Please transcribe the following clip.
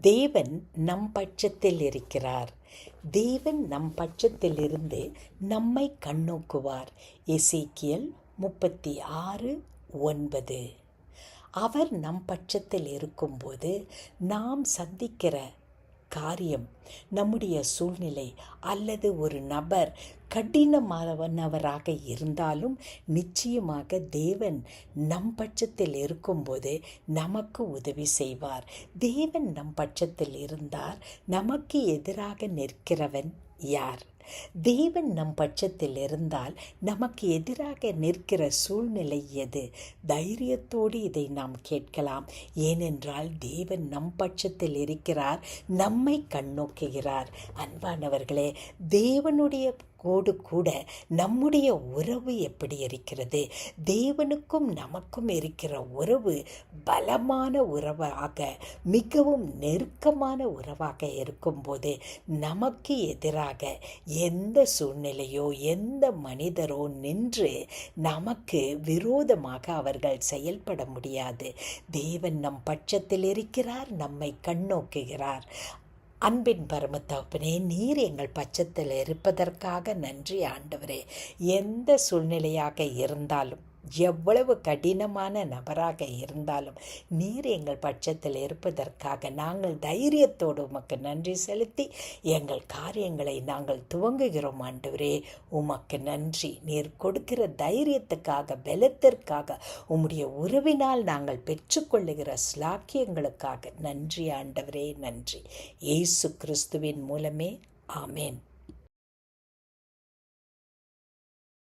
தேவன் நம் பட்சத்தில் இருக்கிறார். தேவன் நம் பட்சத்திலிருந்து நம்மை கண்ணோக்குவார். எசேக்கியல் முப்பத்தி ஆறு ஒன்பது. அவர் நம் பட்சத்தில் இருக்கும்போது நாம் சந்திக்கிற காரியம் நம்முடைய சூழ்நிலை அல்லது ஒரு நபர் கடினமானவராக இருந்தாலும் நிச்சயமாக தேவன் நம் பட்சத்தில் இருக்கும்போது நமக்கு உதவி செய்வார். தேவன் நம் பட்சத்தில் இருந்தார் நமக்கு எதிராக நிற்கிறவன் யார்? தேவன் நம் பட்சத்தில் இருந்தால் நமக்கு எதிராக நிற்கிற சூழ்நிலை எது? தைரியத்தோடு இதை நாம் கேட்கலாம். ஏனென்றால் தேவன் நம் பட்சத்தில் இருக்கிறார் நம்மை கண்ணோக்குகிறார். அன்பானவர்களே தேவனுடைய நமக்கோடு கூட நம்முடைய உறவு எப்படி இருக்கிறது? தேவனுக்கும் நமக்கும் இருக்கிற உறவு பலமான உறவாக மிகவும் நெருக்கமான உறவாக இருக்கும்போது நமக்கு எதிராக எந்த சூழ்நிலையோ எந்த மனிதரோ நின்று நமக்கு விரோதமாக அவர்கள் செயல்பட முடியாது. தேவன் நம் பட்சத்தில் இருக்கிறார் நம்மை கண்ணோக்குகிறார். அன்பின் பரமத்தகப்பனே நீர் எங்கள் பட்சத்தில் இருப்பதற்காக நன்றி ஆண்டவரே. எந்த சூழ்நிலையாக இருந்தாலும் எவ்வளவு கடினமான நபராக இருந்தாலும் நீர் எங்கள் பட்சத்தில் இருப்பதற்காக நாங்கள் தைரியத்தோடு உமக்கு நன்றி செலுத்தி எங்கள் காரியங்களை நாங்கள் துவங்குகிறோம் ஆண்டவரே. உமக்கு நன்றி. நீர் கொடுக்கிற தைரியத்துக்காக பலத்திற்காக உம்முடைய உறவினால் நாங்கள் பெற்றுக்கொள்ளுகிற ஸ்லாக்கியங்களுக்காக நன்றி ஆண்டவரே நன்றி. இயேசு கிறிஸ்துவின் மூலமே ஆமேன்.